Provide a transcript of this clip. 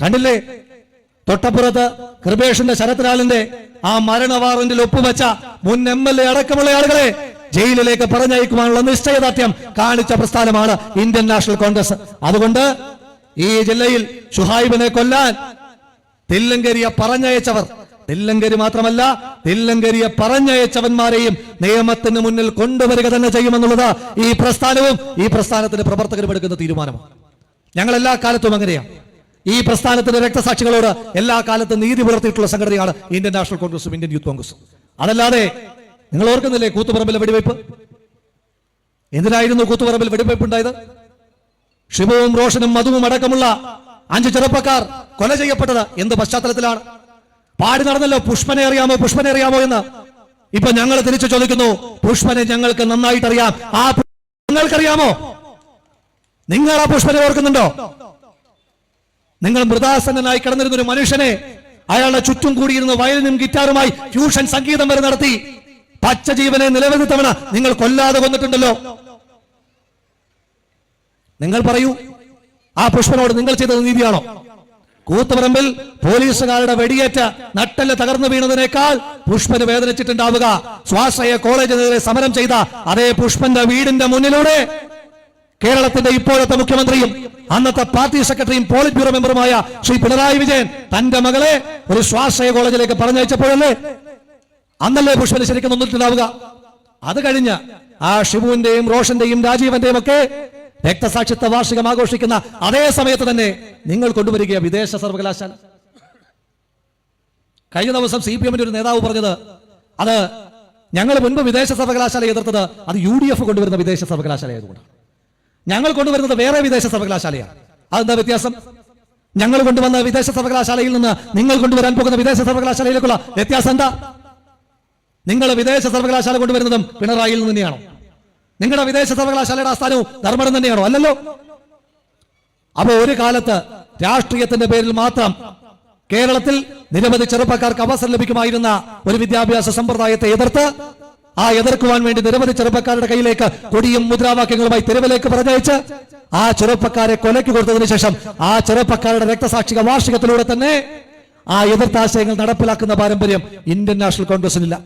കണ്ടില്ലേ? തൊട്ടപ്പുറത്ത് കൃപേഷിന്റെ ശരത്ലാലിന്റെ ആ മരണ വാറന്റിൽ ഒപ്പുവെച്ച മുൻ എം എൽ എ അടക്കമുള്ള ആളുകളെ ജയിലിലേക്ക് പറഞ്ഞയക്കുവാനുള്ള നിശ്ചയദാർഢ്യം കാണിച്ച പ്രസ്ഥാനമാണ് ഇന്ത്യൻ നാഷണൽ കോൺഗ്രസ്. അതുകൊണ്ട് ഈ ജില്ലയിൽ ഷുഹൈബിനെ കൊല്ലാൻ തില്ലങ്കരിയെ പറഞ്ഞയച്ചവർ തില്ലങ്കരി മാത്രമല്ല തില്ലങ്കരിയെ പറഞ്ഞയച്ചവന്മാരെയും നിയമത്തിന് മുന്നിൽ കൊണ്ടുവരിക തന്നെ ചെയ്യുമെന്നുള്ളത് ഈ പ്രസ്ഥാനവും ഈ പ്രസ്ഥാനത്തിന്റെ പ്രവർത്തകരും എടുക്കുന്ന തീരുമാനമാണ്. ഞങ്ങൾ എല്ലാ കാലത്തും അങ്ങനെയാണ് ഈ പ്രസ്ഥാനത്തിന്റെ രക്തസാക്ഷികളോട് എല്ലാ കാലത്തും നീതി പുലർത്തിയിട്ടുള്ള സംഘടനയാണ് ഇന്ത്യൻ നാഷണൽ കോൺഗ്രസും ഇന്ത്യൻ യൂത്ത് കോൺഗ്രസും. അതല്ലാതെ നിങ്ങൾ ഓർക്കുന്നില്ലേ കൂത്തുപറമ്പിലെ വെടിവയ്പ്? എന്തിനായിരുന്നു കൂത്തുപറമ്പിൽ വെടിവയ്പ് ഉണ്ടായത് ഷിബുവും റോഷനും മധുവും അടക്കമുള്ള അഞ്ച് ചെറുപ്പക്കാർ കൊല ചെയ്യപ്പെട്ടത് എന്ത് പശ്ചാത്തലത്തിലാണ്? പാടി നടന്നല്ലോ പുഷ്പനെ അറിയാമോ പുഷ്പനെ അറിയാമോ എന്ന്. ഇപ്പൊ ഞങ്ങൾ തിരിച്ചു ചോദിക്കുന്നു പുഷ്പനെ ഞങ്ങൾക്ക് നന്നായിട്ട് അറിയാം ആ നിങ്ങൾക്കറിയാമോ നിങ്ങൾ ആ പുഷ്പനെ ഓർക്കുന്നുണ്ടോ? നിങ്ങൾ മൃതാസന്നനായി കിടന്നിരുന്ന ഒരു മനുഷ്യനെ അയാളുടെ ചുറ്റും കൂടിയിരുന്ന വയലിനും ഗിറ്റാറുമായി ഫ്യൂഷൻ സംഗീതം വരെ നടത്തി. പച്ച ജീവനെ നിരവധി തവണ നിങ്ങൾ കൊല്ലാതെ കൊന്നിട്ടുണ്ടല്ലോ. നിങ്ങൾ പറയൂ ആ പുഷ്പനോട് നിങ്ങൾ ചെയ്തത് നീതിയാണോ? കൂത്തുപറമ്പിൽ പോലീസുകാരുടെ വെടിയേറ്റ നട്ടൽ തകർന്നു വീണതിനേക്കാൾ പുഷ്പന് വേദനിച്ചിട്ടുണ്ടാവുക. സ്വാശ്രയ കോളേജിനെതിരെ സമരം ചെയ്ത അതേ പുഷ്പന്റെ വീടിന്റെ മുന്നിലൂടെ കേരളത്തിന്റെ ഇപ്പോഴത്തെ മുഖ്യമന്ത്രിയും അന്നത്തെ പാർട്ടി സെക്രട്ടറിയും പോളിറ്റ് ബ്യൂറോ മെമ്പറുമായ ശ്രീ പിണറായി വിജയൻ തന്റെ മകളെ ഒരു സ്വാശ്രയ കോളേജിലേക്ക് പറഞ്ഞയച്ചപ്പോഴല്ലേ അന്നല്ലേ പുഷ്പന് ശരിക്കും നിന്നിട്ടുണ്ടാവുക? അത് കഴിഞ്ഞ് ആ ഷിബുവിന്റെയും റോഷന്റെയും രാജീവന്റെയും ഒക്കെ രക്തസാക്ഷിത്വ വാർഷികം ആഘോഷിക്കുന്ന അതേ സമയത്ത് തന്നെ നിങ്ങൾ കൊണ്ടുവരിക വിദേശ സർവകലാശാല. കഴിഞ്ഞ ദിവസം സി പി എമ്മിന്റെ ഒരു നേതാവ് പറഞ്ഞത് അത് ഞങ്ങൾ മുൻപ് വിദേശ സർവകലാശാല എതിർത്തത് അത് യു ഡി എഫ് കൊണ്ടുവരുന്ന വിദേശ സർവകലാശാല ആയതുകൊണ്ടാണ് ഞങ്ങൾ കൊണ്ടുവരുന്നത് വേറെ വിദേശ സർവകലാശാലയാണ്. അതെന്താ വ്യത്യാസം? ഞങ്ങൾ കൊണ്ടുവന്ന വിദേശ സർവകലാശാലയിൽ നിന്ന് നിങ്ങൾ കൊണ്ടുവരാൻ പോകുന്ന വിദേശ സർവകലാശാലയിലേക്കുള്ള വ്യത്യാസം എന്താ? നിങ്ങൾ വിദേശ സർവകലാശാല കൊണ്ടുവരുന്നതും പിണറായിയിൽ നിന്ന് തന്നെയാണോ? നിങ്ങളുടെ വിദേശ സർവകലാശാലയുടെ ആസ്ഥാനവും ധർമ്മടം തന്നെയാണോ? അല്ലല്ലോ. അപ്പോൾ ഒരു കാലത്ത് രാഷ്ട്രീയത്തിന്റെ പേരിൽ മാത്രം കേരളത്തിൽ നിരവധി ചെറുപ്പക്കാർക്ക് അവസരം ലഭിക്കുമായിരുന്ന ഒരു വിദ്യാഭ്യാസ സമ്പ്രദായത്തെ എതിർത്ത് ആ എതിർക്കുവാൻ വേണ്ടി നിരവധി ചെറുപ്പക്കാരുടെ കയ്യിലേക്ക് കൊടിയും മുദ്രാവാക്യങ്ങളുമായി തെരുവിലേക്ക് പറഞ്ഞയച്ച് ആ ചെറുപ്പക്കാരെ കൊലയ്ക്ക് കൊടുത്തതിനു ശേഷം ആ ചെറുപ്പക്കാരുടെ രക്തസാക്ഷിക വാർഷികത്തിലൂടെ തന്നെ ആ എതിർത്താശയങ്ങൾ നടപ്പിലാക്കുന്ന പാരമ്പര്യം ഇന്ത്യൻ നാഷണൽ കോൺഗ്രസിനില്ല.